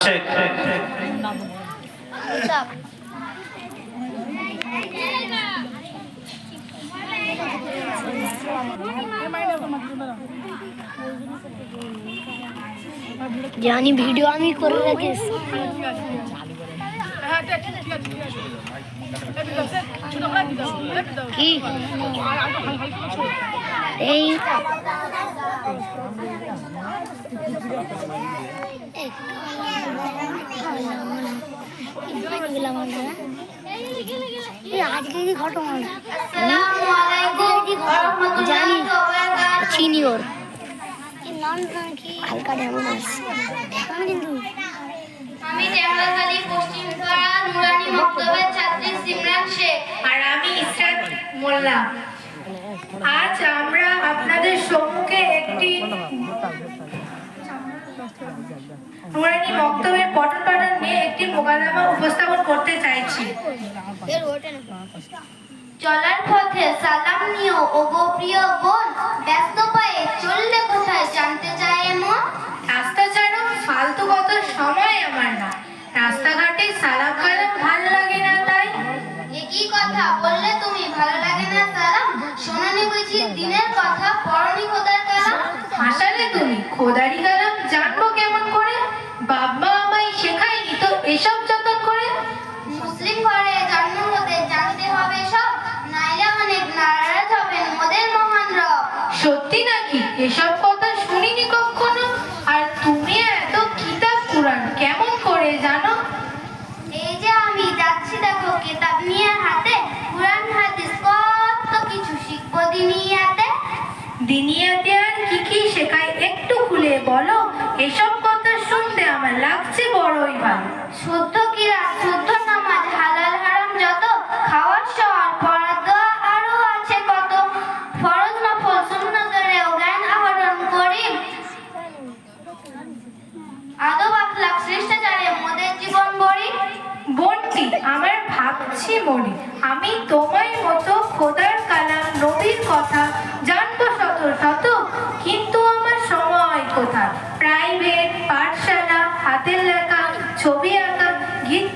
শেখ জানি ভিডিও আমি করে রেখেছি কি এই আজকে ঘটনা জানি চিনি ওর হালকা ডেমন আসছে এখন কিন্তু আমি আমি মোল্লা। আজ আমরা আপনাদের সম্মুখে একটি নুরানি মক্তবের পঠন পাঠন নিয়ে একটি মোকালামা উপস্থাপন করতে চাইছি? চলার পথে সালাম নিও ও প্রিয় বোন ব্যস্ত পায়ে চললে কোথায় জানতে চায় মন? রাস্তা ছাড়া ফালতু কত সময় আমার না। রাস্তাঘাটে সালাম কালাম ভালো লাগে না তাই একই কথা বললে তুমি ভালো লাগে না সালাম শোনানি বুঝি দিনের কথা পরনি খোদার কালাম হাসালে তুমি খোদারি কালাম জানব কেমন করে? বাবা আমায় শেখায়নি তো এসব যতন করে? মুসলিম ঘরে জন্ম হতে জানতে হবে সব নাইলে অনেক নারাজ হবেন মোদের মহান রব। সত্যি নাকি? এসব কথা শুনিনি কখনো? আর তুমি এত কিতাব কুরআন কেমন করে জানো? এই যে আমি যাচ্ছি দেখো কিতাব নিয়ে হাতে কুরআন হাদিস কত কিছু শিখব দিনিয়াতে দিনিয়াতে আর কি কি শেখায় একটু খুলে বলো। এসব কথা শুনতে আমার লাগছে বড়ই ভালো। শুদ্ধ কিরা শুদ্ধ নামাজ হালাল হারাম যত খাওয়ার সর পড়ার দোয়া আরও আছে কত। ফরজ নফল সুন্নতেরও জ্ঞান আহরণ করি। আদব আখলাক শিষ্টাচারে মোদের জীবন গড়ি। বোনটি আমার ভাবছি মনে আমি তোমার মতো খোদার কালাম নবীর কথা জানব শত কিন্তু আমার সময় কোথায়? প্রাইভেট পাঠশালা হাতের লেখা ছবি আঁকা গীত